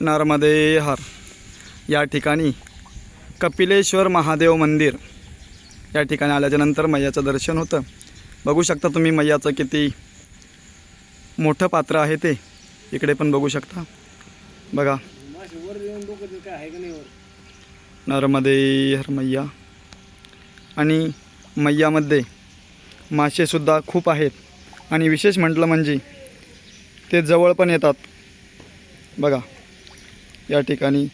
नर्मदे हर. या ठिकाणी कपिलेश्वर महादेव मंदिर. या ठिकाणी आल्याच्यानंतर मैयाचं दर्शन होतं. बघू शकता तुम्ही मैयाचं किती मोठं पात्र आहे ते. इकडे पण बघू शकता. बघा. नर्मदे हर मैया. आणि मैयामध्ये मासेसुद्धा खूप आहेत. आणि विशेष म्हटलं म्हणजे ते जवळ पण येतात. बघा. या ठिकाणी.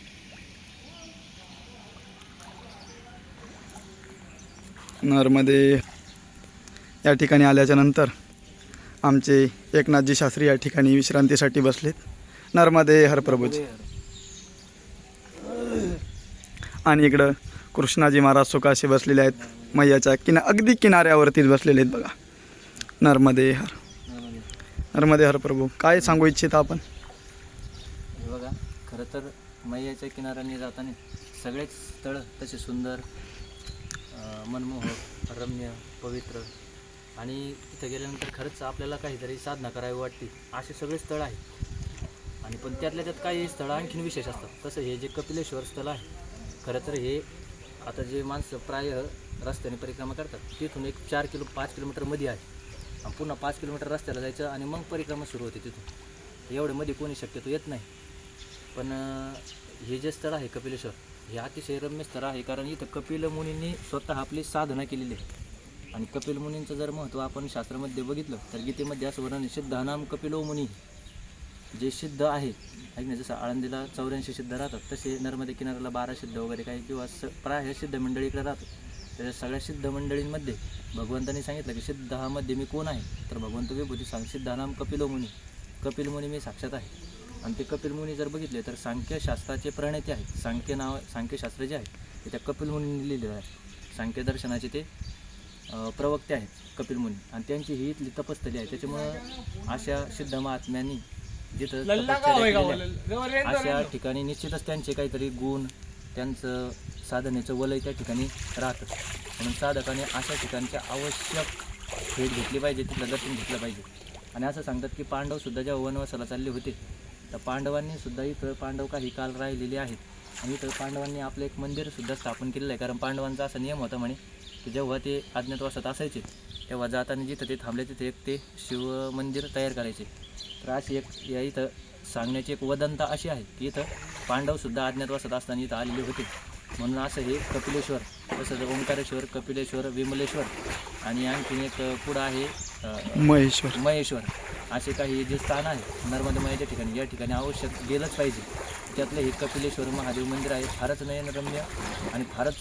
नर्मदे या ठिकाणी आल्याच्यानंतर आमचे एकनाथजी शास्त्री या ठिकाणी विश्रांतीसाठी बसलेत. नर्मदे हरप्रभूजी आणि इकडं कृष्णाजी महाराज सुखाशी बसलेले आहेत मैयाच्या किना अगदी किनाऱ्यावरतीच बसलेले आहेत बघा. नर्मदे हर. नर्मदे हर प्रभू. काय सांगू इच्छिता आपण? खरं तर मैयाच्या किनाऱ्याने जाताना सगळेच स्थळं तसे सुंदर मनमोहक रम्य पवित्र आणि तिथं गेल्यानंतर खरंच आपल्याला काहीतरी साधना करावी वाटते असे सगळे स्थळ आहेत. आणि पण त्यातल्या त्यात काही स्थळं आणखीन विशेष असतात. तसं हे जे कपिलेश्वर स्थळ आहे खरं तर हे आता जे माणसं प्राय रस्त्याने परिक्रमा करतात तिथून एक चार किलो पाच किलोमीटरमध्ये आहे. पुन्हा पाच किलोमीटर रस्त्याला जायचं आणि मग परिक्रमा सुरू होते तिथून. एवढे मध्ये कोणी शक्यतो येत नाही. पण हे जे स्थळ आहे कपिलेश्वर हे अतिशय रम्य स्थळ आहे. कारण इथं कपिल मुनींनी स्वतः आपली साधना केलेली आहे. आणि कपिल मुनींचं जर महत्त्व आपण शास्त्रामध्ये बघितलं तर गीतेमध्ये असं वर्णन आहे, सिद्धानाम कपिलो मुनी. जे सिद्ध आहे ऐक ना जसं आळंदीला चौऱ्याऐंशी सिद्ध राहतात तसे नर्मदे किनाऱ्याला बारा सिद्ध वगैरे काही किंवा स प्राय सिद्ध मंडळी इकडे राहतात. त्याच्या सगळ्या सिद्ध मंडळींमध्ये भगवंतांनी सांगितलं की सिद्धामध्ये मी कोण आहे? तर भगवंत विभूती सांग सिद्धानाम कपिलो मुनी. कपिल मुनी मी साक्षात आहे. आणि ते कपिल मुनी जर बघितले तर सांख्यशास्त्राचे प्रणेते आहेत. सांख्य नाव सांख्यशास्त्र जे आहे ते त्या कपिल मुनींनी लिहिलेलं आहे. सांख्य दर्शनाचे ते प्रवक्ते आहेत कपिल मुनी. आणि त्यांची ही इथली तपस्थली आहे. त्याच्यामुळं अशा सिद्ध महात्म्यांनी जिथं अशा ठिकाणी निश्चितच त्यांचे काहीतरी गुण त्यांचं साधनेचं वलय त्या ठिकाणी राहतं. म्हणून साधकाने अशा ठिकाणच्या आवश्यक भेट घेतली पाहिजे तिथलं दर्शन घेतलं पाहिजे. आणि असं सांगतात की पांडव सुद्धा जेव्हा वनवासाला चालले होते तर पांडवांनी सुद्धा इथं पांडव काही काल राहिलेले आहेत. आणि इथं पांडवांनी आपलं एक मंदिर सुद्धा स्थापन केलेलं आहे. कारण पांडवांचा असा नियम होता म्हणे की जेव्हा ते अज्ञातवासात असायचे तेव्हा जाताना जिथं ते थांबले तिथे एक ते शिव मंदिर तयार करायचे. तर अशी एक या इथं सांगण्याची एक वदंता अशी आहे की इथं पांडवसुद्धा अज्ञातवासात असताना इथं आलेले होते. म्हणून असं हे कपिलेश्वर तसंच ओंकारेश्वर कपिलेश्वर विमलेश्वर आणि आणखीन एक पुढं आहे महेश्वर. महेश्वर. असे काही जे स्थान आहे नर्मदामाईच्या ठिकाणी या ठिकाणी आवश्यक गेलंच पाहिजे. त्यातलं हे कपिलेश्वर महादेव मंदिर आहे फारच नयनरम्य आणि फारच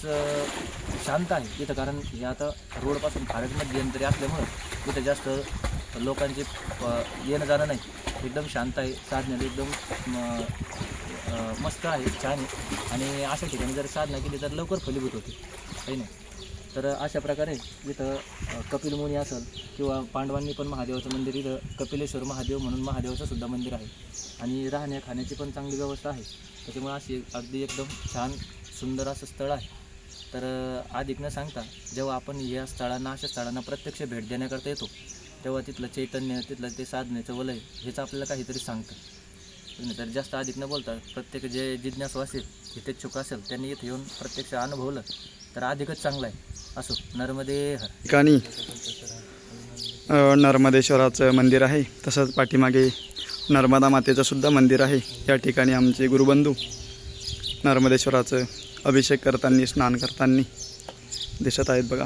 शांत आहे. इथं कारण हे आता रोडपासून फारच मध्ये अंतरी असल्यामुळं तिथं जास्त लोकांचे येणं जाणं नाही. एकदम शांत आहे साधण्याला एकदम म, मस्त आहे छान आहे. आणि अशा ठिकाणी जर साधना केली तर लवकर फलीभूत होते. काही नाही तर अशा प्रकारे इथं कपिल मुनी असेल किंवा पांडवांनी पण महादेवाचं मंदिर इथं कपिलेश्वर महादेव म्हणून महादेवाचं सुद्धा मंदिर आहे. आणि राहण्या खाण्याची पण चांगली व्यवस्था आहे. त्याच्यामुळे अशी अगदी एकदम छान सुंदर असं स्थळ आहे. तर अधिक न सांगता जेव्हा आपण या स्थळांना अशा स्थळांना प्रत्यक्ष भेट देण्याकरता येतो तेव्हा तिथलं चैतन्य तिथलं ते साधण्याचं वलय हेच आपल्याला काहीतरी सांगतं. तर जास्त अधिक न बोलता प्रत्येक जे जिज्ञासू असेल इच्छुक असेल त्यांनी इथे येऊन प्रत्यक्ष अनुभवलं तर अधिकच चांगलं आहे. असो नर्मदे ठिकाणी नर्मदेश्वराचं मंदिर आहे तसंच पाठीमागे नर्मदा मातेचं सुद्धा मंदिर आहे. या ठिकाणी आमचे गुरुबंधू नर्मदेश्वराचं अभिषेक करताना स्नान करताना दिसत आहेत बघा.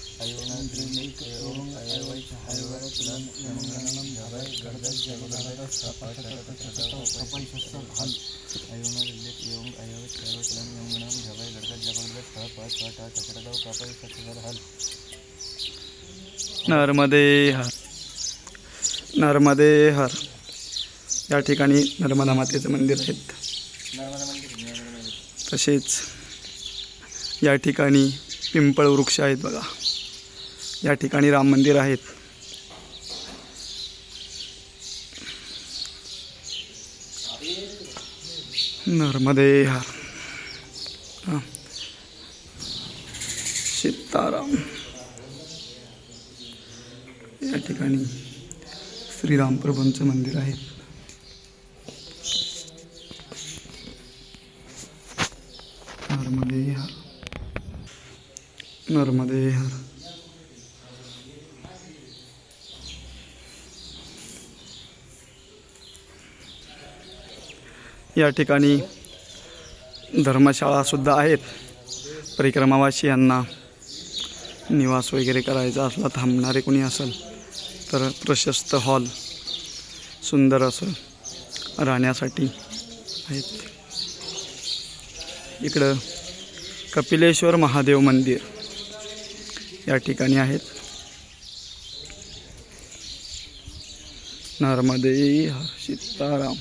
नर्मदे हर। नर्मदे हर। या ठिकाणी नर्मदा मातेचं मंदिर आहेत. तसेच या ठिकाणी पिंपळ वृक्ष आहेत बघा. या ठिकाणी राम मंदिर आहेत. नर्मदे हर हा. सीताराम. या ठिकाणी श्रीराम प्रभूंचं मंदिर आहे. नर्मदे हर नर्मदे हर या ठिकाणी धर्मशाळासुद्धा आहेत. परिक्रमावासियांना निवास वगैरे करायचा असला थांबणारे कोणी असेल तर प्रशस्त हॉल सुंदर असं राहण्यासाठी आहेत. इकडं कपिलेश्वर महादेव मंदिर या ठिकाणी आहेत. नर्मदे हर सीताराम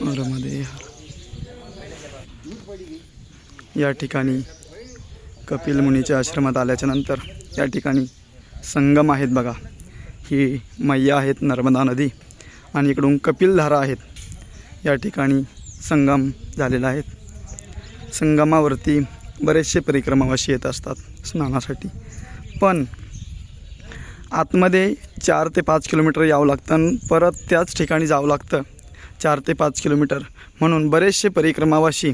नर्मदे हर या ठिकाणी कपिल मुनीच्या आश्रमात आल्याच्यानंतर या ठिकाणी संगम आहेत बघा. ही मैया आहेत नर्मदा नदी आणि इकडून कपिलधारा आहेत. या ठिकाणी संगम झालेला आहेत संगमावरती बरेचसे परिक्रमावाशी येत असतात स्नानासाठी. पण आतमध्ये चार ते पाच किलोमीटर यावं लागतं आणि परत त्याच ठिकाणी जावं लागतं. चार ते पाच किलोमीटर. म्हणून बरेचसे परिक्रमावाशी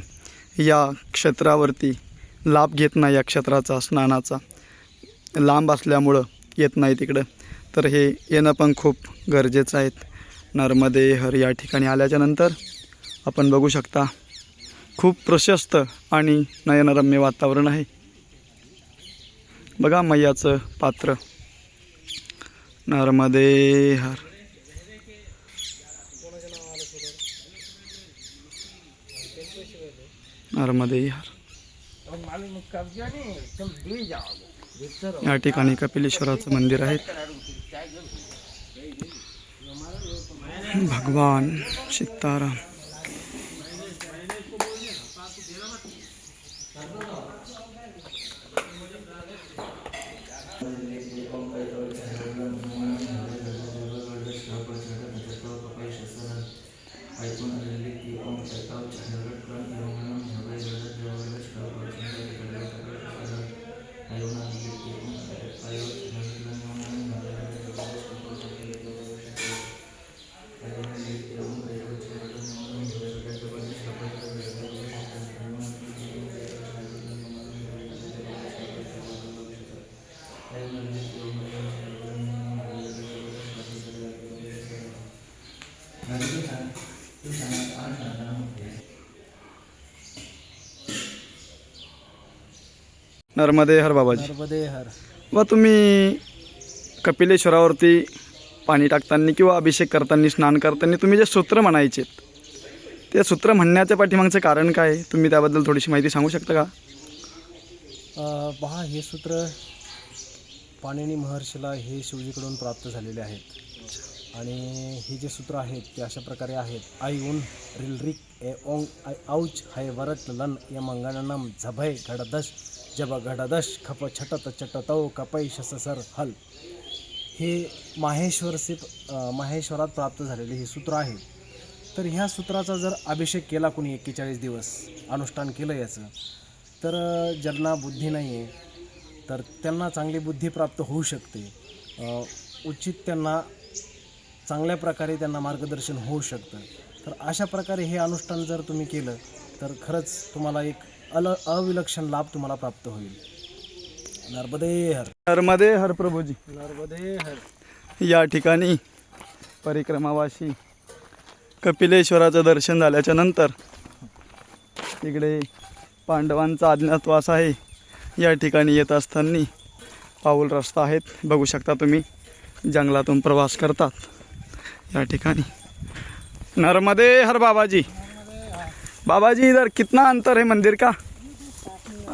या क्षेत्रावरती लाभ घेत नाही या क्षेत्राचा स्नानाचा. लांब असल्यामुळं येत नाही तिकडं. तर हे येणं पण खूप गरजेचं आहेत नर्मदे हर या ठिकाणी आल्याच्यानंतर आपण बघू शकता खूप प्रशस्त आणि नयनरम्य वातावरण आहे. बघा मैयाचं पात्र. नर्मदे हर नर्मदे या ठिकाणी कपिलेश्वराचं मंदिर आहे। भगवान सीताराम। नर्मदे हर बाबाजी. नर्मदे हर. व तुम्ही कपिलेश्वरावरती पाणी टाकताना किंवा अभिषेक करताना स्नान करताना तुम्ही जे सूत्र म्हणायचे ते सूत्र म्हणण्याच्या पाठीमागचं कारण काय? तुम्ही त्याबद्दल थोडीशी माहिती सांगू शकता का? पहा हे सूत्र पाणिनी महर्षीला हे शिवजीकडून प्राप्त झालेले आहेत. आणि हे जे सूत्र आहेत ते अशा प्रकारे आहेत. आई उन रिलरिक ए ओंग आय औच हाय वरत लन या मंगणनम झभय घडदश जब घडदश खप छटत चटतौ कपै शससर हल. हे माहेश्वरसे माहेश्वरात प्राप्त झालेले हे सूत्र आहे. तर ह्या सूत्राचा जर अभिषेक केला कोणी एक्केचाळीस दिवस अनुष्ठान केलं याचं तर ज्यांना बुद्धी नाही आहे तर त्यांना चांगली बुद्धी प्राप्त होऊ शकते. उचित त्यांना चांगल्या प्रकारे त्यांना मार्गदर्शन होऊ शकतं. तर अशा प्रकारे हे अनुष्ठान जर तुम्ही केलं तर खरंच तुम्हाला एक अल अविलक्षण लाभ तुम्हाला प्राप्त होईल. नर्मदे हर. नर्मदे हर प्रभूजी. नर्मदे हर. या ठिकाणी परिक्रमावासी कपिलेश्वराचं दर्शन झाल्याच्यानंतर इकडे पांडवांचा अज्ञातवास आहे. या ठिकाणी येत असताना पाऊल रस्ता आहेत. बघू शकता तुम्ही जंगलातून प्रवास करतात. या ठिकाणी? नर्मदे हर बाबाजी. बाबाजी इधर कितना अंतर है मंदिर का?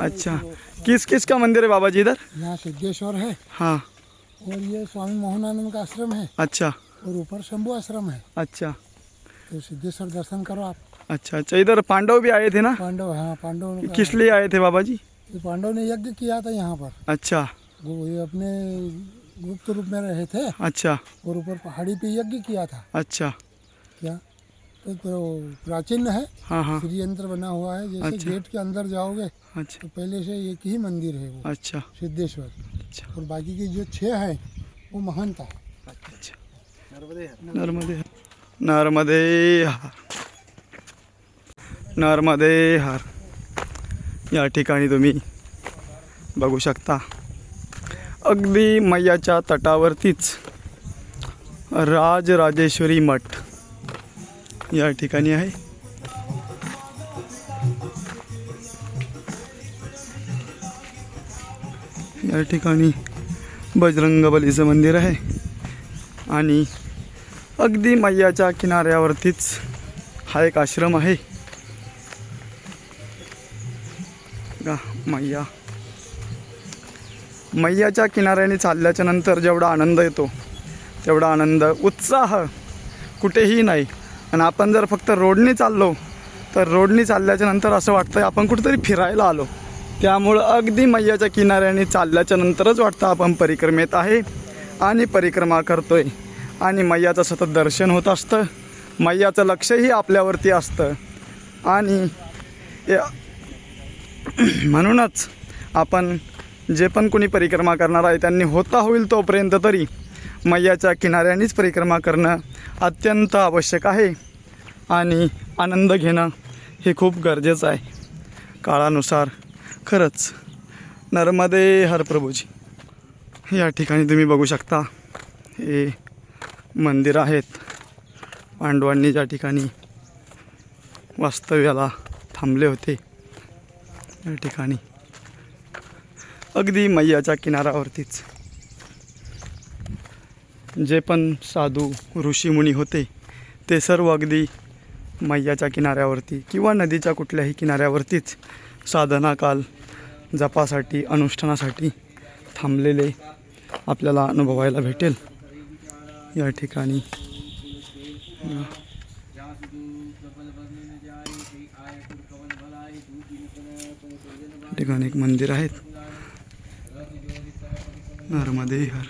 अच्छा किस किस का मंदिर है बाबाजी इधर? यहाँ सिद्धेश्वर है। हाँ। और ये स्वामी मोहनानंद का आश्रम है। अच्छा। और ऊपर शंभू आश्रम है। अच्छा। तो सिद्धेश्वर दर्शन करो आप। अच्छा अच्छा इधर पांडव भी आए थे ना? पांडव हाँ पांडव किस लिए आए थे बाबा जी पांडव ने यज्ञ किया था यहाँ पर। अच्छा। वो ये अपने गुप्त रूप में रहे थे। अच्छा। और ऊपर पहाड़ी पे यज्ञ किया था। अच्छा। क्या? तो प्र- प्राचीन है। हाँ हाँ। श्री यंत्र बना हुआ है। जैसे अच्छा। गेट के अंदर जाओगे अच्छा। तो पहले से एक ही मंदिर है वो। अच्छा। सिद्धेश्वर। अच्छा। और बाकी के जो छः हैं वो महंत है। अच्छा। नर्मदे नर्मदे हार। नर्मदे हार। या ठिकाणी तुम्ही बघू शकता। अगदी मैयाच्या तटावरतीच राजराजेश्वरी मठ या ठिकाणी आहे. या ठिकाणी बजरंगबलीचं मंदिर आहे आणि अगदी मैयाच्या किनाऱ्यावरतीच हा एक आश्रम आहे. मैया. मैयाच्या किनाऱ्याने चालल्याच्या नंतर जेवढा आनंद येतो तेवढा आनंद उत्साह कुठेही नाही. आणि आपण जर फक्त रोडने चाललो तर रोडने चालल्याच्या नंतर असं वाटतं आपण कुठेतरी फिरायला आलो. त्यामुळं अगदी मैयाच्या किनाऱ्याने चालल्याच्या नंतरच वाटतं आपण परिक्रमेत आहे आणि परिक्रमा करतोय. आणि मैयाचं सतत दर्शन होत असतं. मैयाचं लक्षही आपल्यावरती असतं. आणि या- म्हणूनच आपण जे पण कोणी परिक्रमा करणार आहे त्यांनी होता होईल तोपर्यंत तरी मैयाच्या किनाऱ्यानेच परिक्रमा करणं अत्यंत आवश्यक आहे आणि आनंद घेणं हे खूप गरजेचं आहे. काळानुसार खरंच नर्मदे हर प्रभूजी. या ठिकाणी तुम्ही बघू शकता हे मंदिर आहेत. पांडवांनी ज्या ठिकाणी वास्तव्याला थांबले होते या ठिकाणी अगदी मैयाच्या किनाऱ्यावरतीच जे पण साधू ऋषीमुनी होते ते सर्व अगदी मैयाच्या किनाऱ्यावरती किंवा नदीच्या कुठल्याही किनाऱ्यावरतीच साधनाकाल जपासाठी अनुष्ठानासाठी थांबलेले आपल्याला अनुभवायला भेटेल. या ठिकाणी ठिकाणी एक मंदिर आहेत. नर्मदे हर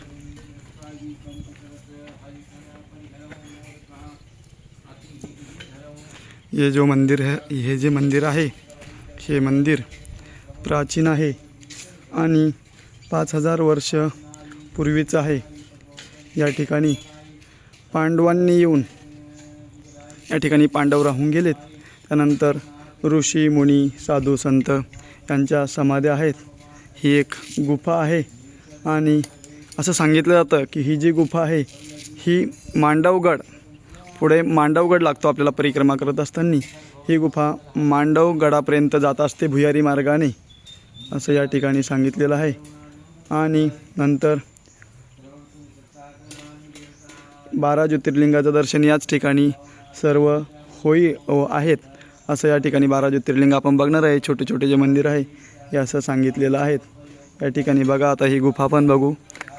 ये जो मंदिर है हे जे मंदिर आहे हे मंदिर प्राचीन आहे आणि पाच हजार वर्ष पूर्वीचं आहे. या ठिकाणी पांडवांनी येऊन या ठिकाणी पांडव राहून गेलेत. त्यानंतर ऋषी मुनी साधू संत यांच्या समाध्या आहेत. ही एक गुफा आहे. आणि असं सांगितलं जातं की ही जी गुफा आहे ही मांडवगड. पुढे मांडवगड लागतो आपल्याला परिक्रमा करत असताना. ही गुफा मांडवगडापर्यंत जात असते भुयारी मार्गाने. असं या ठिकाणी सांगितलेलं आहे. आणि नंतर बारा ज्योतिर्लिंगाचं दर्शन याच ठिकाणी सर्व होई आहेत. असं या ठिकाणी बारा ज्योतिर्लिंग आपण बघणार आहे. छोटे छोटे जे मंदिर आहे हे असं सांगितलेलं आहेत. या ठिकाणी बघा आता ही गुफा पण बघू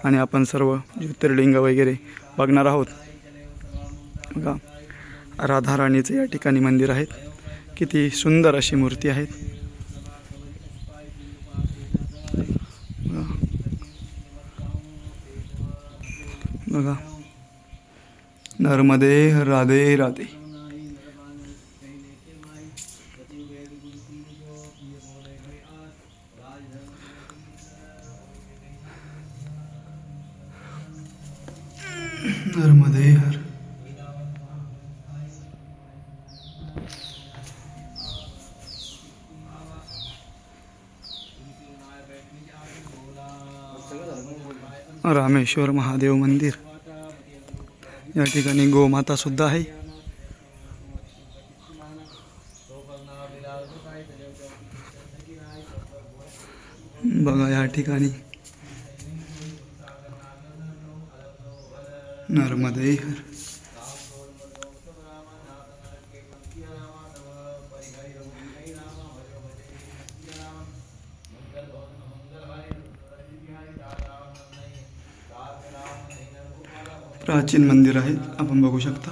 आणि आपण सर्व ज्योतिर्लिंग वगैरे बघणार आहोत. बघा राधाराणीचं या ठिकाणी मंदिर आहेत. किती सुंदर अशी मूर्ती आहेत. बघा. बघा नर्मदे राधे राधे। नर्मदे हर। रामेश्वर महादेव मंदिर। या ठिकाणी गोमाता सुद्धा आहे. बघा या ठिकाणी प्राचीन मंदिर आहे आपण बघू शकता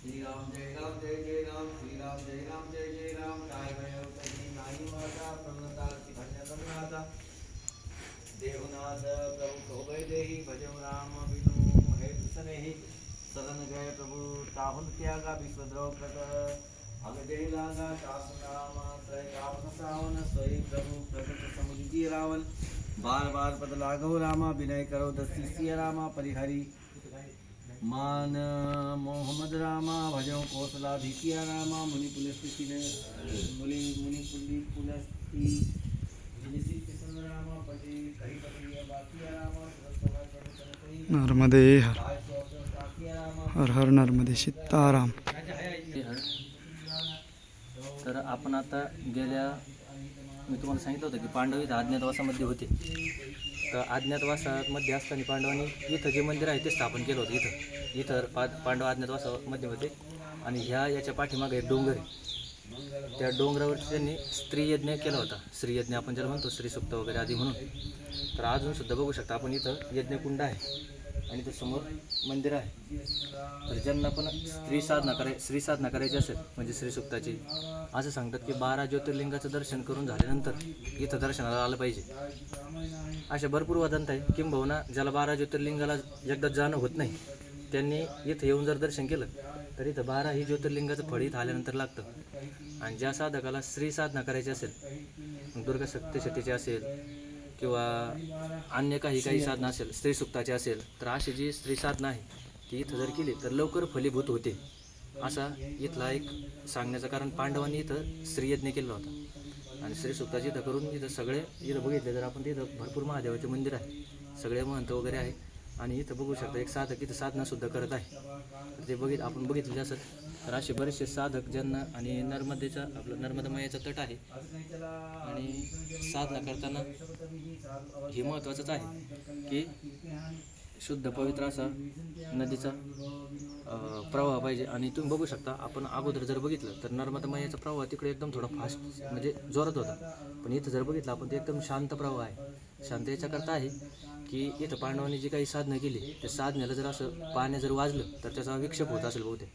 श्रीराम जय राम जय जय राम श्रीराम जय राम जय जय राम काय भैरव तजी नाही माता प्रणताची धन्य धन्यनाथा देवनाथ प्रभु शोभय देही भजव राम विनु हे कृष्णेही शरण गय प्रभु ताहुन त्यागा विश्वद्रव प्रत अग जय लागा शासन राम त्रय कापन सावन सोई प्रभु प्रकट समुदिती रावण बार बार पद लाघव रामा विनय करो दस्ती। सिय रामा परिहरी। मान मोहम्मद रामा भजो कौशला भिकिया रामा मुनि पुलस्ति मुनि मुनि पुली पुलस्ति। जिनिसी कृष्ण रामा पति कही पति बाकिया रामा सुरक्षमा करुतनकरी नर्मदे हर। काय सोच काकिया रामा हर हर नर्मदे सीताराम। ते हर. तर आपण आता गेल्या मी तुम्हाला सांगितलं होतं की पांडव इथं अज्ञातवासामध्ये होते. तर अज्ञातवासामध्ये असताना पांडवांनी इथं जे मंदिर आहे ते स्थापन केलं होतं इथं. इथं पा पांडव अज्ञातवासामध्ये होते. आणि ह्या याच्या पाठीमागे एक डोंगर आहे. त्या डोंगरावरती त्यांनी स्त्रीयज्ञ केला होता. स्त्रीयज्ञ आपण ज्याला म्हणतो स्त्री वगैरे आधी म्हणून. तर अजूनसुद्धा बघू शकता आपण इथं यज्ञकुंड आहे. आणि ते समोर मंदिर आहे. तर ज्यांना पण स्त्री साधना कराय स्त्री साधना करायची असेल म्हणजे श्री सुक्ताची असं सांगतात की बारा ज्योतिर्लिंगाचं दर्शन करून झाल्यानंतर इथं दर्शनाला आलं पाहिजे. अशा भरपूर वदंत आहे. किंबहुना ज्याला बारा ज्योतिर्लिंगाला एकदा जाणं होत नाही त्यांनी इथं येऊन जर दर्शन केलं तर इथं बारा ही ज्योतिर्लिंगाचं फळ इथं आल्यानंतर लागतं. आणि ज्या साधकाला स्त्री साधना करायची असेल मग दुर्गा सप्तशतीची असेल किंवा अन्य काही काही साधना असेल स्त्री सुक्ताची असेल तर अशी जी स्त्री साधना आहे ती इथं जर केली तर लवकर फलीभूत होते. असा इथला एक सांगण्याचं कारण पांडवांनी इथं स्त्रीयज्ञ केला होता. आणि स्त्री सुक्ताची इथं करून इथं सगळे इथं बघितले तर आपण तिथं भरपूर महादेवाचे मंदिर आहे. सगळे महंत वगैरे आहे. आणि इथं बघू शकता एक साधक इथं साधनासुद्धा करत आहे. ते बघित आपण बघितले असत तर असे बरेचसे साधक ज्यांना आणि नर्मदेचा आपलं नर्मदामयाचा तट आहे. आणि साधना करताना हे महत्त्वाचंच आहे की शुद्ध पवित्र असा नदीचा प्रवाह पाहिजे. आणि तुम्ही बघू शकता आपण अगोदर जर बघितलं तर नर्मदा मयाचा प्रवाह तिकडे एकदम थोडा फास्ट म्हणजे जोरात होता. पण इथं जर बघितलं आपण ते एकदम शांत प्रवाह आहे. शांत याच्याकरता आहे. की इथं पांडवांनी जी काही साधना केली त्या साधनेला जर असं पाण्या जर वाजलं तर त्याचा विक्षेप होत असेल बहुतेक.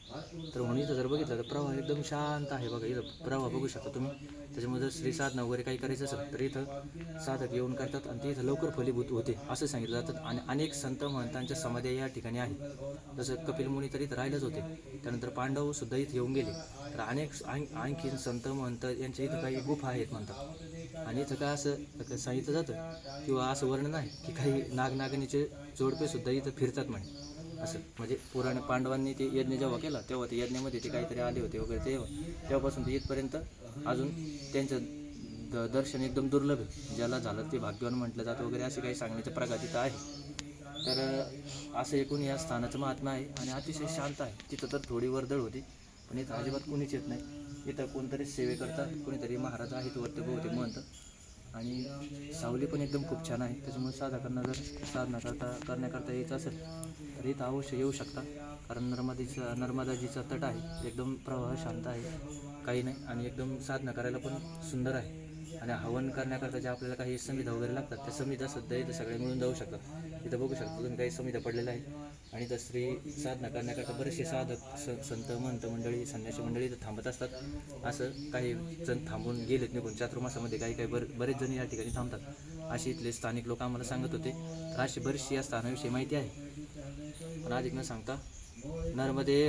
तर म्हणून इथं जर बघितलं तर प्रवाह एकदम शांत आहे बघा. इथं प्रवाह बघू शकता तुम्ही. त्याच्यामुळे जर श्री साधना वगैरे काही करायचं असेल तर इथं साधक येऊन करतात आणि ते इथं लवकर फलीभूत होते असं सांगितलं जातं. आणि अनेक संत महंतांच्या समाध्या या ठिकाणी आहेत. जसं कपिल मुनी तर इथं राहिलेच होते. त्यानंतर पांडव सुद्धा इथे येऊन गेले. तर अनेक आण- आणखीन संत महंत यांच्या इथं काही गुफा आहेत म्हणतात. आणि इथं काय असं सांगितलं जातं किंवा असं वर्णन आहे की काही नागनागिनीचे जोडपे सुद्धा इथं फिरतात म्हणे. असं. म्हणजे पुराण पांडवांनी ते यज्ञ जेव्हा केला तेव्हा ते यज्ञामध्ये ते काहीतरी आले होते वगैरे तेव्हा तेव्हापासून ते इथपर्यंत अजून त्यांचं द दर्शन एकदम दुर्लभ आहे. ज्याला झालं ते भाग्यवान म्हटलं जातं वगैरे असे काही सांगण्याचं प्रगतीत आहे. तर असं एकूण या स्थानाचं महात्मा आहे आणि अतिशय शांत आहे. तिथं तर थोडी वर्दळ होती पण इथं अजिबात कोणीच येत नाही. इथं कोणतरी सेवे करतात कोणीतरी महाराज आहेत वरती बहुतेक म्हणतात आणि सावली पण एकदम खूप छान आहे. त्याच्यामुळे साधकांना जर साधना करता करण्याकरता यायचं असेल तर इथं अवश्य येऊ शकता. कारण नर्मदेचा नर्मदाजीचा तट आहे. एकदम प्रवाह शांत आहे. काही नाही आणि एकदम साधना करायला पण सुंदर आहे. आणि हवन करण्याकरता ज्या आपल्याला काही समिधा वगैरे लागतात त्या समिधा सध्या इथं सगळे मिळून जाऊ शकतात. इथं बघू शकता तुम्ही काही समिधा पडलेल्या आहे आणि इथं स्त्री साधना करण्याकरता बरेचसे साधक स संत महंत मंडळी संन्यासी मंडळी इथं थांबत असतात. असं काही जण थांबून गेलेत निघून चातुर्मासामध्ये काही काही बर बरेच जण या ठिकाणी थांबतात. असे इथले स्थानिक लोक आम्हाला सांगत होते. तर अशी बरीचशी या स्थानाविषयी माहिती आहे. पण अधिक न सांगता नर्मदे